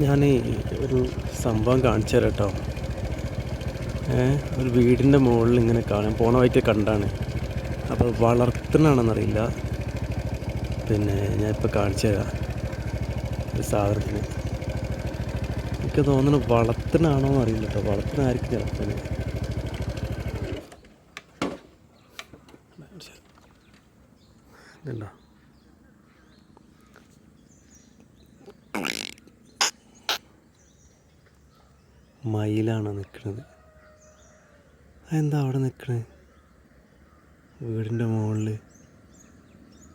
ഞാൻ ഒരു സംഭവം കാണിച്ചു തരാം കേട്ടോ. ഒരു വീടിന്റെ മുകളിൽ ഇങ്ങനെ കാണാൻ പോണ വഴിക്ക് കണ്ടാണ്. അപ്പോൾ വളർത്തണാണെന്നറിയില്ല പിന്നെ ഞാൻ ഇപ്പോൾ കാണിച്ചു തരാം. ഒരു സാധനത്തിന്. എനിക്ക് തോന്നുന്നു വളർത്തണാണോ എന്നറിയില്ല കേട്ടോ. വളർത്തണായിരിക്കും ചിലപ്പോൾ ഇതുണ്ടോ? മയിലാണ് നിൽക്കുന്നത് അതെന്താ അവിടെ നിൽക്കണേ? വീടിന്റെ മുകളിൽ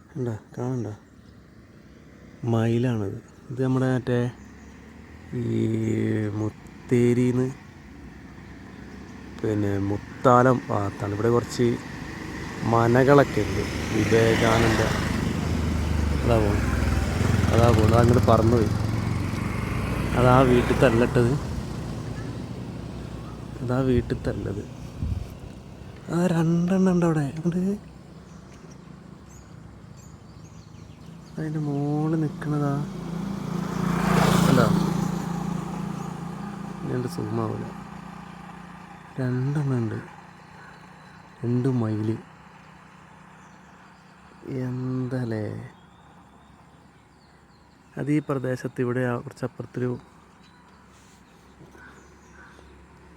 കണ്ട കാണണ്ട? മയിലാണത്. ഇത് നമ്മുടെ മറ്റേ ഈ മുത്തേരിന്ന് പിന്നെ മുത്താലം ഭാഗത്താണ്. ഇവിടെ കുറച്ച് മനകളൊക്കെ ഉണ്ട്. വിവേകാനന്ദ. അതാ പോകുന്നത് അതാ പോകുന്നത് അങ്ങോട്ട് പറന്നുപോയി അതാ വീട്ടിൽ തല്ലട്ടത്. അതാ വീട്ടിൽ തന്നത്. ആ രണ്ടെണ്ണം ഉണ്ട് അവിടെ. ഉണ്ട് അതിന്റെ മോൾ നിൽക്കണതാ അല്ല. രണ്ട് സുഖമാവില്ല രണ്ടെണ്ണം ഉണ്ട് രണ്ട് മയിൽ എന്തല്ലേ അത് ഈ പ്രദേശത്ത് ഇവിടെ ആ കുറച്ച് അപ്പുറത്തൊരു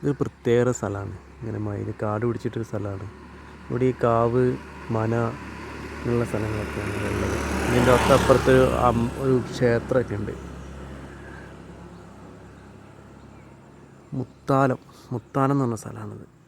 ഇതൊരു പ്രത്യേക സ്ഥലമാണ്. ഇങ്ങനെ മയിൽ കാട് പിടിച്ചിട്ടൊരു സ്ഥലമാണ്. ഇവിടെ ഈ കാവ് മന ഉള്ള സ്ഥലങ്ങളൊക്കെയാണ് ഉള്ളത്. ഇതിന്റെ തൊട്ടപ്പുറത്ത് ഒരു ക്ഷേത്രമൊക്കെ ഉണ്ട്. മുത്താലം മുത്താലം എന്ന് പറഞ്ഞ സ്ഥലമാണിത്.